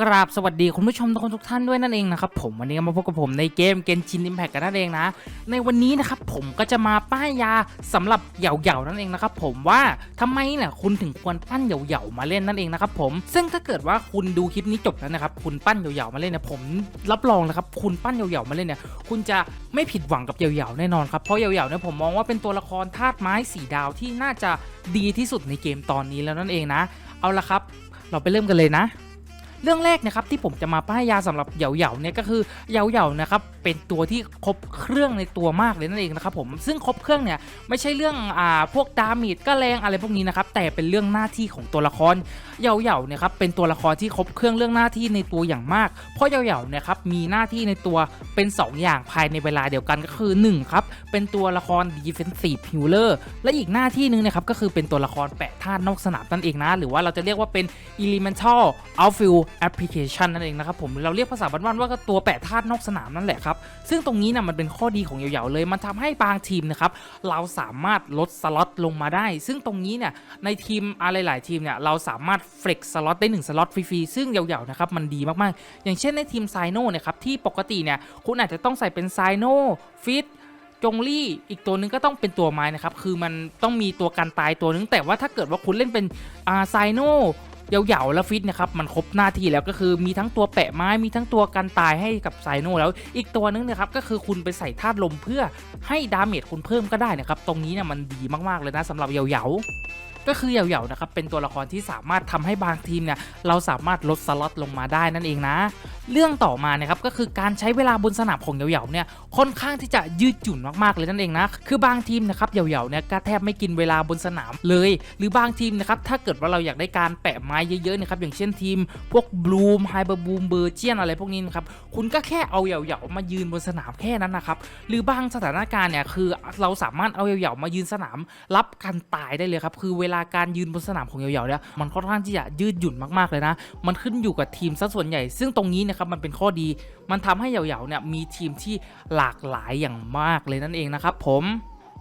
กราบสวัสดีคุณผู้ชมทุกคนทุกท่านด้วยนั่นเองนะครับผมวันนี้มาพบกับผมในเกมเกนชินอิมแพกกันนั่นเองนะ ในวันนี้นะครับผมก็จะมาป้ายยาสำหรับเหย่าๆนั่นเองนะครับผมว่าทำไมเนี่ยคุณถึงควรปั้นเหย่าๆมาเล่นนั่นเองนะครับผมซึ่งถ้าเกิดว่าคุณดูคลิปนี้จบแล้วนะครับคุณปั้นเหย่าๆมาเล่นเนี่ยผมรับรองเลยครับคุณปั้นเหย่าๆมาเล่นเนี่ยคุณจะไม่ผิดหวังกับเหย่าๆแน่นอนครับเพราะเหย่าๆเนี่ยผมมองว่าเป็นตัวละครธาตุไม้สีดาวที่น่าจะดีที่สุดในเกมตอนนี้แล้วนั่นเองนะ เอาละครับ เราไปเริ่มกันเลยนะ เรื่องแรกนะครับที่ผมจะมาป้ายยาสำหรับเหยาๆเนี่ยก็คือเหยาๆนะครับเป็นตัวที่ครบเครื่องในตัวมากเลยนั่นเองนะครับผมซึ่งครบเครื่องเนี่ยไม่ใช่เรื่องอ่าพวกดาเมจก็แรงอะไรพวกนี้นะครับแต่เป็นเรื่องหน้าที่ของตัวละครเหยาๆเนี่ยครับเป็นตัวละครที่ครบเครื่องเรื่องหน้าที่ในตัวอย่างมาก เพราะเหยาๆเนี่ยครับมีหน้าที่ในตัวเป็น 2 อย่างภายในเวลาเดียวกันก็คือ1ครับเป็นตัวละคร defensive healer และอีกหน้าที่หนึงนะครับก็คือเป็นตัวละครแปะธาตุนอกสนามนั่นเองนะ หรือว่าเราจะเรียกว่าเป็น elemental outfield application นั่นเองนะครับผมเราเรียกภาษาบ้านๆว่าก็ตัวแปะธาตุนอกสนามนั่นแหละครับซึ่งตรงนี้นะมันเป็นข้อดีของเหยาๆเลยมันทำให้บางทีมนะครับเราสามารถลดสล็อตลงมาได้ ซึ่งตรงนี้เนี่ยในทีมอะไรหลายทีมเนี่ยเราสามารถเฟล็กสล็อตได้1สล็อตฟรีๆซึ่งเหยาๆนะครับมันดีมากๆ อย่างเช่นในทีมไซโน่นะครับที่ปกติเนี่ยคุณอาจจะต้องใส่เป็นไซโน่ฟิตจงลี่อีกตัวนึงก็ต้องเป็นตัวไม้นะครับ คือมันต้องมีตัวกันตายตัวนึง แต่ว่าถ้าเกิดว่าคุณเล่นเป็นอาไซโน ยาวๆแล้วฟิตนะครับมันครบหน้าที่แล้วก็คือมีทั้งตัวแปะไม้มีทั้งตัวกันตายให้กับไซโนแล้วอีกตัวนึงนะครับก็คือคุณไปใส่ธาตุลมเพื่อให้ดาเมจคุณเพิ่มก็ได้นะครับตรงนี้เนี่ยมันดีมากๆเลยนะสำหรับเหยาวๆก็คือเหยาๆนะครับเป็นตัวละครที่สามารถทำให้บางทีมเนี่ยเราสามารถลดสล็อตลงมาได้นั่นเองนะ เรื่องต่อมานะครับก็คือการใช้เวลาบนสนามของเหยาๆเนี่ยค่อนข้างที่จะยืดหยุ่นมากๆเลยนั่นเองนะคือบางทีมนะครับเหยาๆเนี่ยก็แทบไม่กินเวลาบนสนามเลย หรือบางทีมนะครับถ้าเกิดว่าเราอยากได้การแปะไม้เยอะๆนะครับอย่างเช่นทีม พวกบลูมไฮเบอร์บูมเบอร์เจียนอะไรพวกนี้นะครับคุณก็แค่เอาเหยาๆมายืนบนสนามแค่นั้นนะครับหรือบางสถานการณ์เนี่ยคือเราสามารถเอาเหยาๆมายืนสนาม รับการตายได้เลยครับคือเวลาการยืนบนสนามของเหยาๆเนี่ยมันค่อนข้างที่จะยืดหยุ่นมากๆเลยนะ มันขึ้นอยู่กับทีมซะส่วนใหญ่ ซึ่งตรงนี้นะครับครับมันเป็นข้อดี มันทำให้เหยาๆเนี่ยมีทีมที่หลากหลายอย่างมากเลยนั่นเองนะครับผม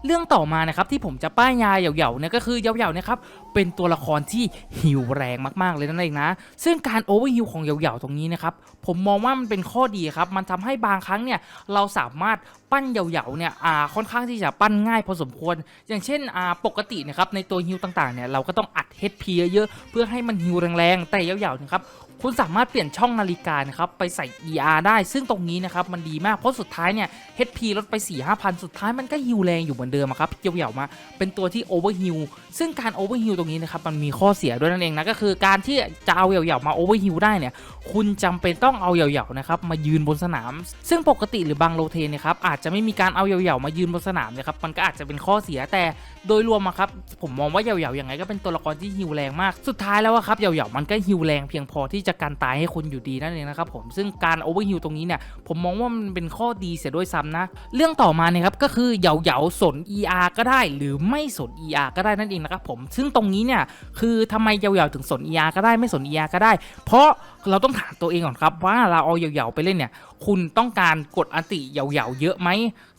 เรื่องต่อมานะครับที่ผมจะป้ายยาเหยาๆเนี่ยก็คือเหยาๆเนี่ยครับเป็นตัวละครที่หิวแรงมากๆเลยนั่นเองนะ ซึ่งการโอเวอร์ฮิวของเหยาๆตรงนี้นะครับผมมองว่ามันเป็นข้อดีครับมันทำให้บางครั้งเนี่ยเราสามารถ ปั้นเหยาๆเนี่ยอ่าค่อนข้างที่จะปั้นง่ายพอสมควร อย่างเช่นอ่าปกตินะครับในตัวฮิวต่างๆเนี่ยเราก็ต้องอัด HP เยอะๆเพื่อให้มันฮิวแรงๆแต่เหยาๆนะครับคุณสามารถเปลี่ยนช่องนาฬิกานะครับไปใส่ ER ได้ ซึ่งตรงนี้นะครับมันดีมากเพราะสุดท้ายเนี่ย HP ลดไป 4 5 0 0 0 สุดท้ายมันก็ฮิวแรงอยู่เหมือนเดิมครับเกี่ยวๆมา เป็นตัวที่โอเวอร์ฮิวซึ่งการโอเวอร์ฮิวตรงนี้นะครับมันมีข้อเสียด้วยนั่นเองนะก็คือการที่จะเอาเหยาๆมาโอเวอร์ฮิวได้เนี่ยคุณจำเป็นต้องเอาเหยาๆนะครับมายืนบนสนาม ซึ่งปกติหรือบางโรเทนนะครับอาจจะไม่มีการเอาเหยาๆมายืนบนสนามนะครับมันก็อาจจะเป็นข้อเสียแต่โดยรวมอะครับผมมองว่าเหยาๆอย่างไงก็เป็นตัวละครที่ฮิวแรงมากสุดท้ายแล้วครับเหยาๆมันก็ฮิวแรงเพียงพอที่จะกันตายให้คุณอยู่ดีนั่นเองนะครับผมซึ่งการโอเวอร์ฮิวตรงนี้เนี่ยผมมองว่ามันเป็นข้อดีเสียด้วยซ้ำนะ เรื่องต่อมาเนี่ยครับก็คือเหยาๆสน ER ก็ได้ หรือไม่สน ER ก็ได้นั่นเองนะครับผมซึ่งตรงนี้เนี่ยคือทำไมเหยาๆถึงสน ER ก็ได้ไม่สน ER ก็ได้ เพราะเราต้องถามตัวเองก่อนครับว่าเราเอาเหยาๆไปเล่นเนี่ย คุณต้องการกดอันติเหยาๆเยอะไหม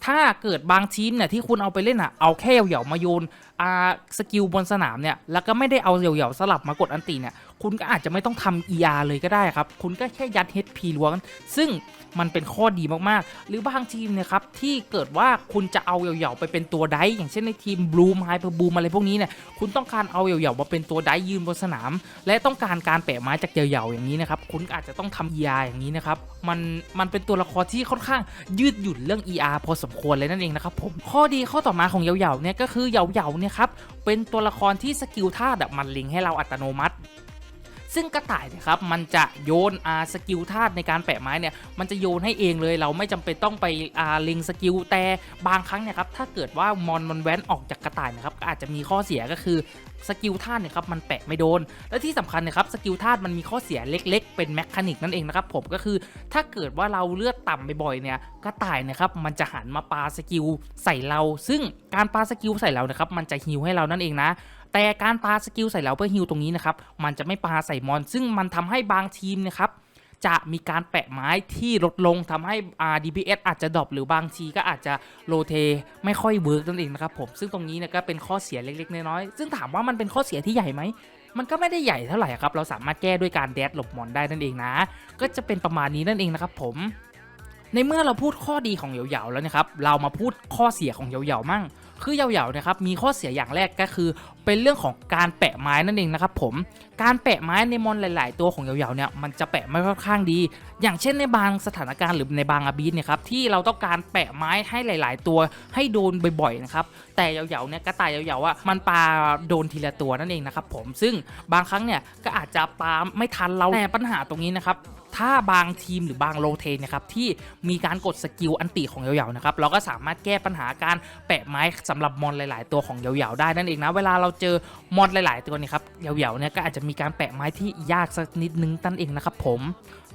ถ้าเกิดบางทีมเนี่ยที่คุณเอาไปเล่นอะเอาแค่เหยาๆมาโยนอ่าสกิลบนสนามเนี่ยแล้วก็ไม่ได้เอาเหย่าๆสลับมากดอันตีเนี่ยคุณก็อาจจะไม่ต้องทำ ER เลยก็ได้ครับ คุณก็แค่ยัด HP ล้วนซึ่งมันเป็นข้อดีมากๆ หรือบางทีมเนี่ยครับ ที่เกิดว่าคุณจะเอาเหย่าๆไปเป็นตัวไดฟ์อย่างเช่นในทีมบลูมไฮเปอร์บูมอะไรพวกนี้เนี่ยคุณต้องการเอาเหย่าๆมาเป็นตัวไดฟ์ยืนบนสนาม และต้องการการแปะไม้จากเหย่าๆอย่างนี้นะครับคุณอาจจะต้องทำ ER อย่างนี้นะครับมันมันเป็นตัวละครที่ค่อนข้างยืดหยุ่นเรื่อง ER พอสมควรเลยนั่นเองนะครับผมข้อดีข้อต่อมาของเหย่าๆเนี่ยก็คือเหย่าๆเนี่ยครับเป็นตัวละครที่สกิลท่าแบบมันลิงให้เราอัตโนมัติ ซึ่งกระต่ายเนะครับมันจะโยนอาสกิลธาตุในการแปะไม้เนี่ยมันจะโยนให้เองเลยเราไม่จำเป็นต้องไปอาลิงสกิลแต่บางครั้งเนี่ยครับถ้าเกิดว่ามอนมันแว้นออกจากกระต่ายนะครับก็อาจจะมีข้อเสียก็คือสกิลธาตุเนี่ยครับมันแปะไม่โดน และที่สำคัญนะครับสกิลธาตุมันมีข้อเสียเล็ก ๆ เป็นแมคานิกนั่นเองนะครับผมก็คือถ้าเกิดว่าเราเลือดต่ำบ่อยๆเนี่ยกระต่ายนะครับมันจะหันมาปาสกิลใส่เรา ซึ่งการปาสกิลใส่เรานะครับมันจะฮิวให้เรานั่นเองนะ แต่การปาสกิลใส่เราเพื่อฮิวตรงนี้นะครับมันจะไม่ปาใส่มอน ซึ่งมันทำให้บางทีมนะครับจะมีการแปะไม้ที่ลดลงทำให้ DPS อาจจะดรอปหรือบางทีก็อาจจะโรเทไม่ค่อยเวิร์กนั่นเองนะครับผมซึ่งตรงนี้นี่ยก็เป็นข้อเสียเล็กๆ น้อยๆซึ่งถามว่ามันเป็นข้อเสียที่ใหญ่ไหมมันก็ไม่ได้ใหญ่เท่าไหร่ครับเราสามารถแก้ด้วยการแดดหลบมอนได้นั่นเองนะ ก็จะเป็นประมาณนี้นั่นเองนะครับผมในเมื่อเราพูดข้อดีของเหยาๆแล้วนะครับเรามาพูดข้อเสียของเหยาๆมั่ง คือเหยาๆนะครับมีข้อเสียอย่างแรกก็คือ เป็นเรื่องของการแปะไม้นั่นเองนะครับผมการแปะไม้ในมอนหลาย ๆ ตัวของเหยาๆเนี่ยมันจะแปะไม่ค่อนข้างดี อย่างเช่นในบางสถานการณ์หรือในบางอาบีทเนี่ยครับที่เราต้องการแปะไม้ให้หลาย ๆ ตัวให้โดนบ่อย ๆ นะครับแต่เหยาๆเนี่ยกระต่ายเหยาๆอะมันปาโดนทีละตัวนั่นเองนะครับผมซึ่งบางครั้งเนี่ยก็อาจจะปาไม่ทันเราแต่ปัญหาตรงนี้นะครับ ถ้าบางทีมหรือบางโลเทนนะครับที่มีการกดสกิลอันติของเหยาๆนะครับเราก็สามารถแก้ปัญหาการแปะไม้สำหรับมอนหลาย ๆ ตัวของเหยาๆได้นั่นเองนะเวลาเราเจอมอนหลาย ๆ ตัวเนี่ยครับเหยาๆเนี่ยก็อาจจะมีการแปะไม้ที่ยากสักนิดนึงนั่นเองนะครับผม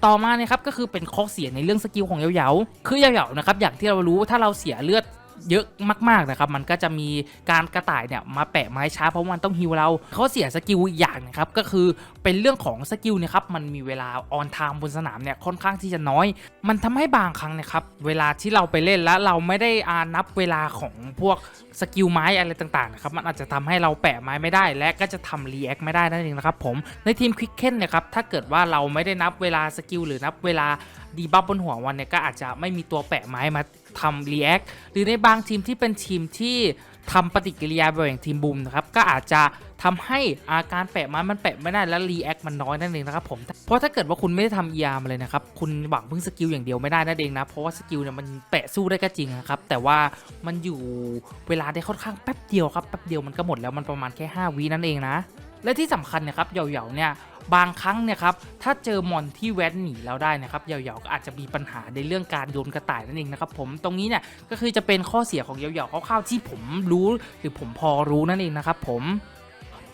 ต่อมานะครับก็คือเป็นข้อเสียในเรื่องสกิลของเหยาๆคือเหยาๆนะครับอย่างที่เรารู้ถ้าเราเสียเลือด เยอะมากๆนะครับมันก็จะมีการกระต่ายเนี่ยมาแปะไม้ช้าเพราะมันต้องฮิวเราเข้อเสียสกิลอีกอย่างนะครับก็คือเป็นเรื่องของสกิลเนี่ยครับมันมีเวลาออนไทม์บนสนามเนี่ยค่อนข้างที่จะน้อย มันทำให้บางครั้งนะครับเวลาที่เราไปเล่นแล้วเราไม่ได้อานับเวลาของพวกสกิลไม้อะไรต่างๆนะครับมันอาจจะทำให้เราแปะไม้ไม่ได้ และก็จะทำรีแอคไม่ได้นั่นเองนะครับผมในทีมควิกเคนเนี่ยครับถ้าเกิดว่าเราไม่ได้นับเวลาสกิลหรือนับเวลา ดีบัฟบนหัววันเนี่ยก็อาจจะไม่มีตัวแปะไม้มาทำรีแอคหรือในบางทีมที่เป็นทีมที่ทำปฏิกิริยาแบบอย่างทีมบูมนะครับก็อาจจะทำให้อาการแปะไม้มันแปะไม่ได้และรีแอคมันน้อยนั่นเองนะครับผมเพราะถ้าเกิดว่าคุณไม่ได้ทำ ER มเลยนะครับคุณหวังพึ่งสกิลอย่างเดียวไม่ได้นั่นเองนะเพราะว่าสกิลเนี่ยมันแปะสู้ได้ก็จริงนะครับแต่ว่ามันอยู่เวลาได้ค่อนข้างแป๊บเดียวครับแป๊บเดียวมันก็หมดแล้วมันประมาณแค่ 5วินั่นเองนะ และที่สำคัญนะครับเหยาๆเนี่ยบางครั้งเนี่ยครับถ้าเจอมอนที่แว้นหนีแล้วได้นะครับเหยาๆก็อาจจะมีปัญหาในเรื่องการโยนกระต่ายนั่นเองนะครับผมตรงนี้เนี่ยก็คือจะเป็นข้อเสียของเหยาๆคร่าวๆที่ผมรู้ หรือผมพอรู้นั่นเองนะครับผม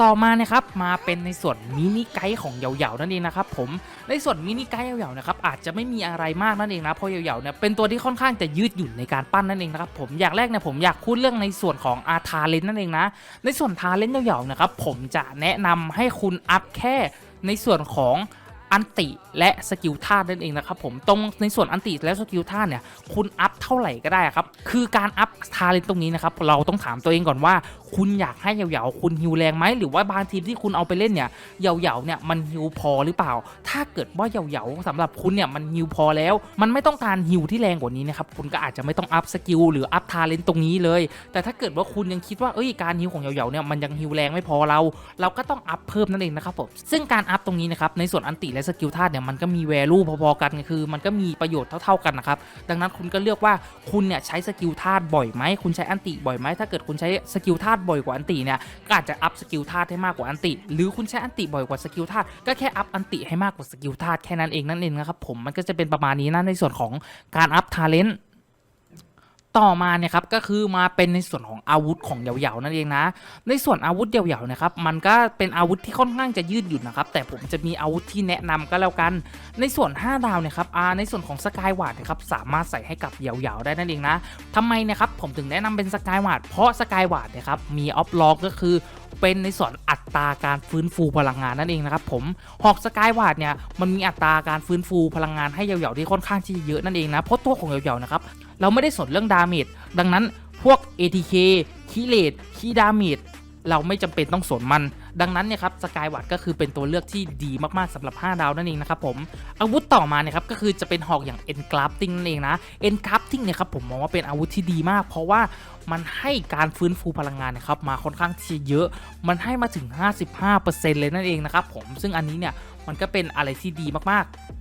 ต่อมานะครับมาเป็นในส่วนมินิไกด์ของเหยาๆนั่นเองนะครับผมในส่วนมินิไกด์เหยาๆนะครับอาจจะไม่มีอะไรมากนั่นเองนะเพราะเหยาๆเนี่ยเป็นตัวที่ค่อนข้างจะยืดหยุ่นในการปั้นนั่นเองนะครับผมอย่างแรกเนี่ยผมอยากพูดเรื่องในส่วนของอาทาเลนนั่นเองนะในส่วนทาเลนเหยาๆนะครับผมจะแนะนำให้คุณอัพแค่ในส่วนของ อันติและสกิลท่านั่นเองนะครับผมตรงในส่วนอันติและสกิลท่าเนี่ยคุณอัพเท่าไหร่ก็ได้ครับคือการอัพทาเลนตรงนี้นะครับเราต้องถามตัวเองก่อนว่า คุณอยากให้เหยาๆคุณฮิวแรงไหมหรือว่าบางทีมที่คุณเอาไปเล่นเนี่ยเหยาๆเนี่ยมันฮิวพอหรือเปล่า ถ้าเกิดว่าเหยาๆสำหรับคุณเนี่ยมันฮิวพอแล้ว มันไม่ต้องการฮิวที่แรงกว่านี้นะครับคุณก็อาจจะไม่ต้องอัพสกิลหรืออัพทาเลนตรงนี้เลย แต่ถ้าเกิดว่าคุณยังคิดว่าเอ้ยการฮิวของเหยาๆเนี่ยมันยังฮิวแรงไม่พอเรา เราก็ต้องอัพเพิ่มนั่นเองนะครับผมซึ่งการอัพตรงนี้นะครับในส่วนอันติและสกิลธาตุเนี่ยมันก็มีแวลูพอๆกันคือ มันก็มีประโยชน์เท่าๆกันนะครับดังนั้นคุณก็เลือกว่าคุณเนี่ยใช้สกิลธาตุบ่อยไหมคุณใช้อันติบ่อยไหมถ้าเกิดคุณใช้สกิลธาตุบ่อยกว่าอันติเนี่ยก็อาจจะอัพสกิลธาตุให้มากกว่าอันติ หรือคุณใช้อันติบ่อยกว่าสกิลธาตุก็แค่อัพอันติให้มากกว่าสกิลธาตุแค่นั้นเองนั่นเองนะครับผมมันก็จะเป็นประมาณนี้นะในส่วนของการอัพทาเลนต์ ต่อมาเนี่ยครับก็คือมาเป็นในส่วนของอาวุธของเหยาๆนั่นเองนะ ในส่วนอาวุธเหยาๆนะครับมันก็เป็นอาวุธที่ค่อนข้างจะยืดหยุ่นนะครับแต่ผมจะมีอาวุธที่แนะนำก็แล้วกัน ในส่วน 5 ดาวเนี่ยครับอาในส่วนของสกายวาดนะครับสามารถใส่ให้กับเหยาๆได้นั่นเองนะทำไมนะครับผมถึงแนะนำเป็นสกายวาดเพราะสกายวาดนี่ยครับมีออฟล็อกก็คือเป็นในส่วนอัตราการฟื้นฟูพลังงานนั่นเองนะครับผมหอกสกายวาดเนี่ยมันมีอัตราการฟื้นฟูพลังงานให้เหยาๆที่ค่อนข้างที่จะเยอะนั่นเองนะเพราะตัวของเหยาๆนะครับ เราไม่ได้สนเรื่องดาเมจดังนั้นพวก ATK คีเลดคีดาเมจเราไม่จำเป็นต้องสนมัน ดังนั้นเนี่ยครับสกายวัดก็คือเป็นตัวเลือกที่ดีมากๆสำหรับ 5 ดาวนั่นเองนะครับผมอาวุธต่อมาเนี่ยครับก็คือจะเป็นหอกอย่าง e n g r a f t i n g นั่นเองนะ e n g r a f t i n g เนี่ยครับผมมองว่าเป็นอาวุธที่ดีมาก เพราะว่ามันให้การฟื้นฟูพลังงานนะครับมาค่อนข้างที่เยอะ มันให้มาถึง 55%เลยนั่นเองนะครับผมซึ่งอันนี้เนี่ยมันก็เป็นอะไรที่ดีมากๆ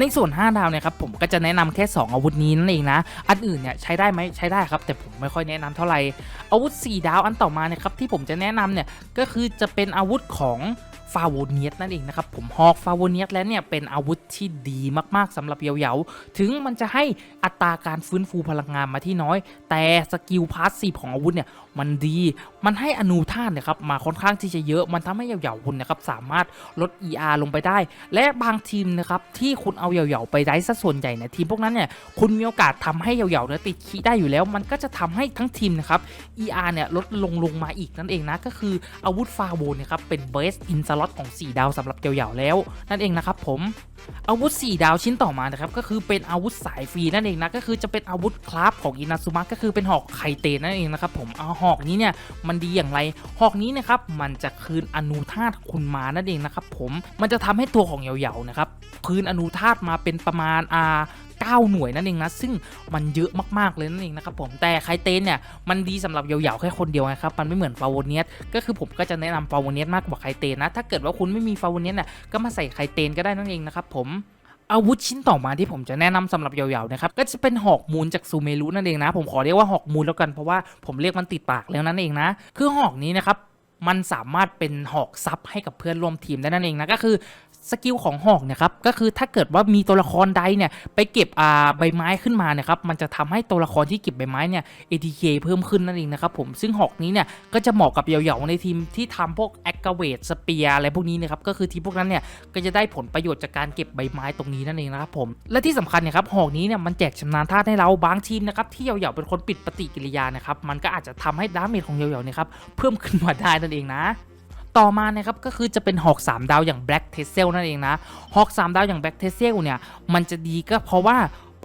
ในส่วน 5 ดาวเนี่ยครับผมก็จะแนะนำแค่ 2 อาวุธนี้นั่นเองนะ อันอื่นเนี่ยใช้ได้ไหมใช้ได้ครับ แต่ผมไม่ค่อยแนะนำเท่าไหร่อาวุธ 4 ดาวอันต่อมาเนี่ยครับที่ผมจะแนะนำเนี่ยก็คือจะเป็นอาวุธของ ฟาโวเนียสนั่นเองนะครับผมฮอกฟาโวเนียสแล้วเนี่ยเป็นอาวุธที่ดีมากๆสำหรับเหยาๆถึงมันจะให้อัตราการฟื้นฟูพลังงานมาที่น้อย แต่สกิลพาสซีฟของอาวุธเนี่ยมันดีมันให้อนูธาตุนะครับมาค่อนข้างที่จะเยอะมันทำให้เหยาๆคุณนะครับสามารถลด ER ลงไปได้ และบางทีมนะครับที่คุณเอาเหยาๆไปได้ซะส่วนใหญ่เนี่ยทีมพวกนั้นเนี่ยคุณมีโอกาสทำให้เหยาๆเนี่ยติดคีย์ได้อยู่แล้ว มันก็จะทำให้ทั้งทีมนะครับ ER เนี่ยลดลงลงมาอีกนั่นเองนะก็คืออาวุธฟาโวเนี่ยครับเป็น best in ล็อตของ 4 ดาวสำหรับเหยาวๆแล้ว นั่นเองนะครับผมอาวุธ 4 ดาวชิ้นต่อมานะครับก็คือเป็นอาวุธสายฟรีนั่นเองนะก็คือจะเป็นอาวุธคราฟของอินาซุมะก็คือเป็นหอกไคเตนนั่นเองนะครับผมเอาหอกนี้เนี่ยมันดีอย่างไรหอกนี้นะครับมันจะคืนอนุธาตุคุณมานั่นเองนะครับผมมันจะทำให้ตัวของเหยาวๆนะครับคืนอนุธาตุมาเป็นประมาณอ่า 9 หน่วยนั่นเองนะ ซึ่งมันเยอะมากๆเลยนั่นเองนะครับผมแต่ไคเตนเนี่ยมันดีสำหรับเหยาวๆแค่คนเดียวนะครับมันไม่เหมือนฟาวเนียสก็คือผมก็จะแนะนำฟาวเนียสมากกว่าไคเตนนะถ้าเกิดว่าคุณไม่มีฟาวเนียสเนี่ยก็มาใส่ไคเตนก็ได้นั่นเองนะครับผมอาวุธชิ้นต่อมาที่ผมจะแนะนำสำหรับยาวๆนะครับก็จะเป็นหอกมูลจากซูเมรุนั่นเองนะ ผมขอเรียกว่าหอกมูลแล้วกันเพราะว่าผมเรียกมันติดปากแล้วนั่นเองนะ คือหอกนี้นะครับมันสามารถเป็นหอกซับให้กับเพื่อนร่วมทีมได้นั่นเองนะก็คือ สกิลของหอกเนะครับก็คือถ้าเกิดว่ามีตัวละครใดเนี่ยไปเก็บอ่าใบไม้ขึ้นมาเนี่ยครับมันจะทำให้ตัวละครที่เก็บใบไม้เนี่ย ATK เพิ่มขึ้นนั่นเองนะครับผมซึ่งหอกนี้เนี่ยก็จะเหมาะกับเหยาๆในทีมที่ทำพวกแอคเวทสเปียอะไรพวกนี้นะครับก็คือทีมพวกนั้นเนี่ยก็จะได้ผลประโยชน์จากการเก็บใบไม้ตรงนี้นั่นเองนะครับผมและที่สำคัญเนี่ยครับหอกนี้เนี่ยมันแจกชำนาญธาตุให้เราบางทีมนะครับที่เหยาๆเป็นคนปิดปฏิกิริยานะครับมันก็อาจจะทำให้ดาเมจของเหยาๆเนี่ยครับเพิ่มขึ้นมาได้นั่นเองนะ ต่อมานะครับก็คือจะเป็นหอก 3 ดาวอย่าง Black t e s s e l นั่นเองนะหอก 3 ดาวอย่าง Black t e s s e l เนี่ยมันจะดีก็เพราะว่า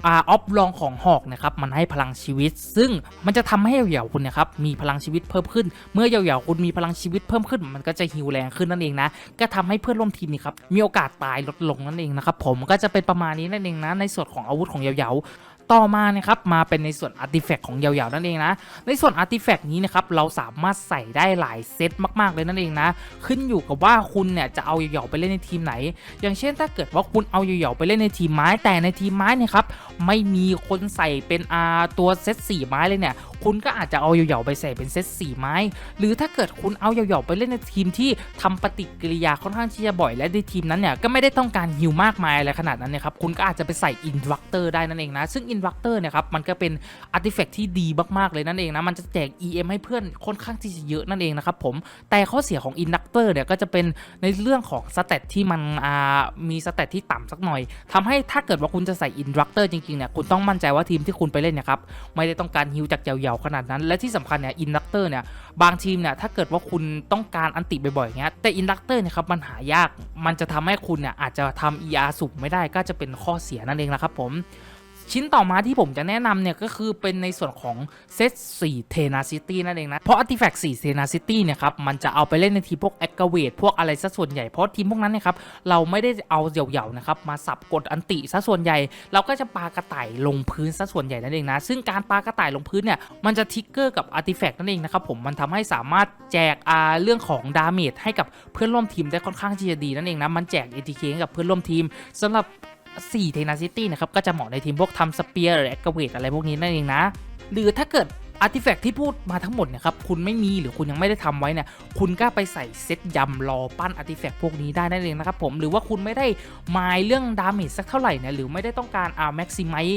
อาออฟลองของหอกนะครับมันให้พลังชีวิต ซึ่งมันจะทำให้เหยาๆคุณเนะครับมีพลังชีวิตเพิ่มขึ้น เมื่อเหยาๆคุณมีพลังชีวิตเพิ่มขึ้น มันก็จะฮิวแรงขึ้นนั่นเองนะก็ทำให้เพื่อนร่วมทีมนี่ครับมีโอกาสตายลดลงนั่นเองนะครับผมก็จะเป็นประมาณนี้นั่นเองนะในส่วนของอาวุธของเหยาๆ ต่อมานะครับมาเป็นในส่วนอาร์ติแฟกต์ของเหยาๆนั่นเองนะ ในส่วนอาร์ติแฟกต์นี้นะครับเราสามารถใส่ได้หลายเซตมากๆเลยนั่นเองนะ ขึ้นอยู่กับว่าคุณเนี่ยจะเอาเหยาๆไปเล่นในทีมไหน อย่างเช่นถ้าเกิดว่าคุณเอาเหยาๆไปเล่นในทีมไม้แต่ในทีมไม้เนี่ยครับไม่มีคนใส่เป็นอาตัวเซต4ไม้เลยเนี่ย คุณก็อาจจะเอาเหยาๆไปใส่เป็นเซต4ไม้ หรือถ้าเกิดคุณเอาเหยาๆไปเล่นในทีมที่ทำปฏิกิริยาค่อนข้างที่จะบ่อยและในทีมนั้นเนี่ยก็ไม่ได้ต้องการฮิวมากมายอะไรขนาดนั้นเนะครับคุณก็อาจจะไปใส่อินวัคเตอร์ได้นั่นเองนะซึ่งอินวัคเตอร์เนี่ยครับมันก็เป็นอาร์ติแฟกต์ที่ดีมากๆเลยนั่นเองนะมันจะแจก EM ให้เพื่อนค่อนข้างที่จะเยอะนั่นเองนะครับผมแต่ข้อเสียของอินดักเตอร์เนี่ยก็จะเป็นในเรื่องของสเตตที่มันมีสเตตที่ต่ำสักหน่อยทำให้ถ้าเกิดว่าคุณจะใส่อินดักเตอร์จริงๆเนี่ยคุณต้องมั่นใจว่าทีมที่คุณไปเล่นเนี่ยครับไม่ได้ต้องการฮิวจากยาวขนาดนั้น และที่สำคัญเนี่ยอินดักเตอร์เนี่ยบางทีมเนี่ยถ้าเกิดว่าคุณต้องการอันติบ่อยๆอย่างเงี้ยแต่อินดักเตอร์เนี่ยครับมันหายากมันจะทำให้คุณเนี่ยอาจจะทำ ER สูงไม่ได้ก็จะเป็นข้อเสียนั่นเองนะครับผม ชิ้นต่อมาที่ผมจะแนะนำเนี่ยก็คือเป็นในส่วนของเซต4 Tenacity นั่นเองนะ เพราะ Artifact 4 Tenacity เนี่ยครับมันจะเอาไปเล่นในทีมพวก a g g r a v a t e พวกอะไรซะส่วนใหญ่ เพราะทีมพวกนั้นเนี่ยครับเราไม่ได้เอาเหย่าๆนะครับมาสับกดอันติซะส่วนใหญ่ เราก็จะปากระต่ายลงพื้นซะส่วนใหญ่นั่นเองนะ ซึ่งการปากระต่ายลงพื้นเนี่ยมันจะทิกเกอร์กับ Artifact นั่นเองนะครับผมมันทำให้สามารถแจกอาเรื่องของดาเมจให้กับเพื่อนร่วมทีมได้ค่อนข้างที่จะดีนั่นเองนะมันแจก ATK ให้กับเพื่อนร่วมทีมสำหรับ 4 Tenacity นะครับ ก็จะเหมาะในทีมพวกทำสเปียร์หรือแอคเวทอะไรพวกนี้นั่นเองนะ หรือถ้าเกิดอาร์ติแฟกที่พูดมาทั้งหมดเนี่ยครับคุณไม่มีหรือคุณยังไม่ได้ทำไว้เนี่ยคุณก็ไปใส่เซตยำรอปั้นอาร์ติแฟกพวกนี้ได้นั่นเองนะครับผมหรือว่าคุณไม่ได้มายเรื่องดาเมจสักเท่าไหร่เนี่ยหรือไม่ได้ต้องการอาแม็กซิมัย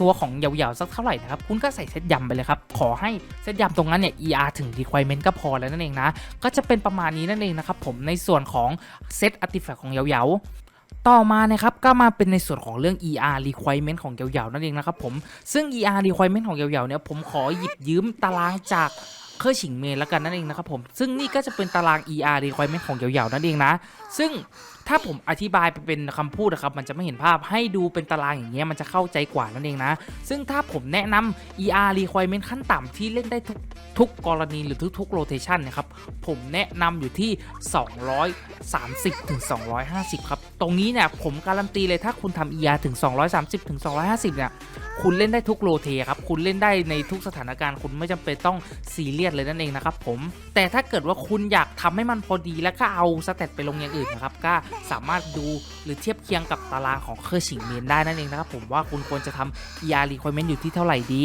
ตัวของยาวๆสักเท่าไหร่นะครับคุณก็ใส่เซตยำไปเลยครับขอให้เซตยำตรงนั้นเนี่ย ER ถึง requirement ก็พอแล้วนั่นเองนะก็จะเป็นประมาณนี้นั่นเองนะครับผมในส่วนของเซตอาร์ติแฟกของยาวๆ ต่อมานะครับก็มาเป็นในส่วนของเรื่อง ER requirement ของยาวๆนั่นเองนะครับผมซึ่ง ER requirement ของยาวๆเนี่ยผมขอหยิบยืมตารางจากเคอร์ชิงเมนแล้วกันนั่นเองนะครับผมซึ่งนี่ก็จะเป็นตาราง ER requirement ของยาวๆนั่นเองนะ ซึ่งถ้าผมอธิบายไปเป็นคำพูดนะครับ มันจะไม่เห็นภาพให้ดูเป็นตารางอย่างเงี้ยมันจะเข้าใจกว่านั่นเองนะ ซึ่งถ้าผมแนะนำ ER requirement ขั้นต่ำที่เล่นได้ทุกทุกกรณีหรือทุกๆ rotation นะครับ ผมแนะนำอยู่ที่ 230ถึง250 ครับ ตรงนี้เนี่ยผมการันตีเลยถ้าคุณทำ ER ถึง 230ถึง250 เนี่ย คุณเล่นได้ทุกโรเทครับ คุณเล่นได้ในทุกสถานการณ์ คุณไม่จำเป็นต้องซีเรียสเลยนั่นเองนะครับผม แต่ถ้าเกิดว่าคุณอยากทำให้มันพอดีแล้วก็เอาสเตตไปลงอย่างอื่นนะครับ ก็สามารถดูหรือเทียบเคียงกับตารางของเคอร์ชิงเมนได้นั่นเองนะครับผมว่าคุณควรจะทำ ER requirement อยู่ที่เท่าไหร่ดี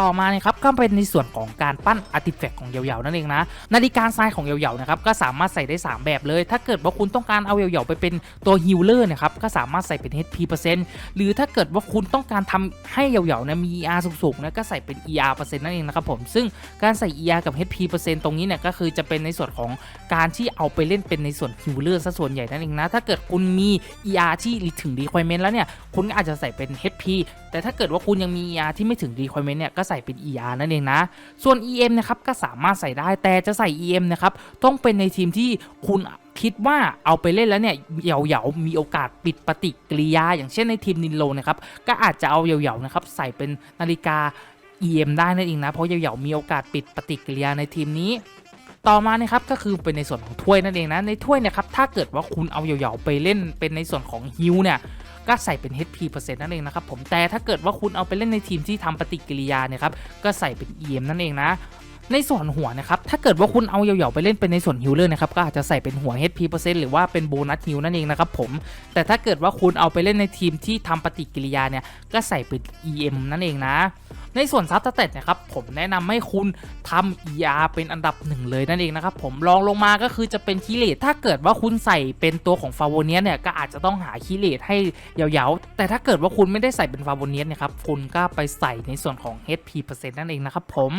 ต่อมานะครับก็เป็นในส่วนของการปั้นอาร์ติแฟกต์ของเหยาๆนั่นเองนะนาฬิกาทรายของเหยาๆนะครับก็สามารถใส่ได้ 3 แบบเลย ถ้าเกิดว่าคุณต้องการเอาเหยาๆไปเป็นตัวฮิลเลอร์นะครับก็สามารถใส่เป็น HP เปอร์เซ็นต์หรือถ้าเกิดว่าคุณต้องการทำให้เหยาๆเนี่ยมี ER สูงๆนะก็ใส่เป็น ER เปอร์เซ็นต์นั่นเองนะครับผมซึ่งการใส่ ER กับ HP เปอร์เซ็นต์ตรงนี้เนี่ยก็คือจะเป็นในส่วนของการที่เอาไปเล่นเป็นในส่วนฮิลเลอร์ซะส่วนใหญ่นั่นเองนะถ้าเกิดคุณมี ER ที่ถึง requirement แล้วเนี่ยคุณก็อาจจะใส่เป็น HP แต่ถ้าเกิดว่าคุณยังมี ER ที่ไม่ถึง requirement เนี่ยก็ก็ใส่เป็น ER นั่นเองนะ ส่วน EM นะครับก็สามารถใส่ได้แต่จะใส่ EM นะครับต้องเป็นในทีมที่คุณคิดว่าเอาไปเล่นแล้วเนี่ยเหยาๆมีโอกาสปิดปฏิกิริยา อย่างเช่นในทีมนินโลนะครับก็อาจจะเอาเหยาๆนะครับใส่เป็นนาฬิกา EM ได้นั่นเองนะเพราะเหยาๆมีโอกาสปิดปฏิกิริยาในทีมนี้ต่อมานะครับก็คือเป็นในส่วนของถ้วยนั่นเองนะในถ้วยเนี่ยครับถ้าเกิดว่าคุณเอาเหยาๆไปเล่นเป็นในส่วนของฮิวเนี่ย ก็ใส่เป็น HP เปอร์เซ็นต์นั่นเองนะครับผมแต่ถ้าเกิดว่าคุณเอาไปเล่นในทีมที่ทำปฏิกิริยาเนี่ยครับก็ใส่เป็น EM นั่นเองนะ ในส่วนหัวนะครับ ถ้าเกิดว่าคุณเอาเหยาๆไปเล่นเป็นในส่วนฮิลเลอร์นะครับ ก็อาจจะใส่เป็นหัว HP เปอร์เซ็นต์หรือว่าเป็นโบนัสฮิลนั่นเองนะครับผม แต่ถ้าเกิดว่าคุณเอาไปเล่นในทีมที่ทำปฏิกิริยาเนี่ย ก็ใส่เป็น EM นั่นเองนะ ในส่วนซับสเตตนะครับ ผมแนะนำให้คุณทำ ER เป็นอันดับหนึ่งเลยนั่นเองนะครับ ผมรองลงมาก็คือจะเป็นคีเลตถ้าเกิดว่าคุณใส่เป็นตัวของฟาโวเนียเนี่ย ก็อาจจะต้องหาคีเลตให้ยาวๆ แต่ถ้าเกิดว่าคุณไม่ได้ใส่เป็นฟาโวเนียเนี่ยครับ คุณก็ไปใส่ในส่วนของ HP เปอร์เซ็นต์นั่นเองนะครับผม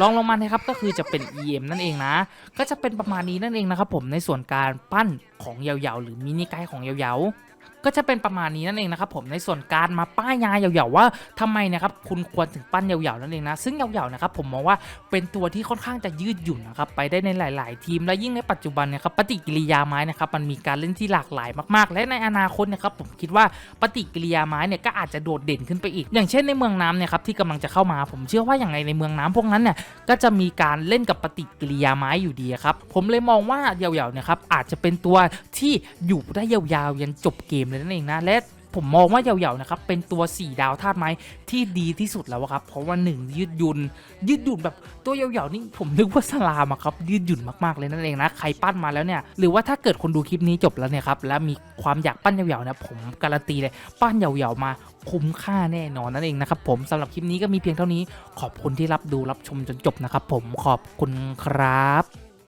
รองลงมานะครับก็คือจะเป็น EM นั่นเองนะ ก็จะเป็นประมาณนี้นั่นเองนะครับผมในส่วนการปั้นของยาวๆ หรือมินิไกด์ของยาวๆ ก็จะเป็นประมาณนี้นั่นเองนะครับผมในส่วนการมาป้ายยายาวๆว่าทำไมนะครับคุณควรถึงปั้นยาวๆนั่นเองนะซึ่งยาวๆนะครับผมมองว่าเป็นตัวที่ค่อนข้างจะยืดหยุ่นนะครับไปได้ในหลาย ๆ ทีมและยิ่งในปัจจุบันเนะครับปฏิกิริยาไม้นะครับมันมีการเล่นที่หลากหลายมาก ๆ และในอนาคตนะครับผมคิดว่าปฏิกิริยาไม้เนี่ยก็อาจจะโดดเด่นขึ้นไปอีก อย่างเช่นในเมืองน้ำเนี่ยครับที่กำลังจะเข้ามาผมเชื่อว่าอย่างไรในเมืองน้ำพวกนั้นเนี่ยก็จะมีการเล่นกับปฏิกิริยาไม้อยู่ดีครับผมเลยมองว่ายาวๆเนี่ยครับอาจจะเป็นตัวที่อยู่ได้ยาวๆยันจบเกมเลยนั่นเองนะและผมมองว่าเยาๆนะครับเป็นตัว 4 ดาวธาตุไม้ที่ดีที่สุดแล้วครับ เพราะว่าหนึ่งยืดหยุ่นยืดหยุ่นแบบตัวเยาๆนี่ผมนึกว่าสลามครับยืดหยุ่นมากๆเลยนั่นเองนะใครปั้นมาแล้วเนี่ยหรือว่าถ้าเกิดคนดูคลิปนี้จบแล้วเนี่ยครับแล้วมีความอยากปั้นเยาๆนี่ยผมการันตีเลยปั้นเยาๆมาคุ้มค่าแน่นอนนั่นเองนะครับผมสำหรับคลิปนี้ก็มีเพียงเท่านี้ขอบคุณที่รับดูรับชมจนจบนะครับผมขอบคุณครับ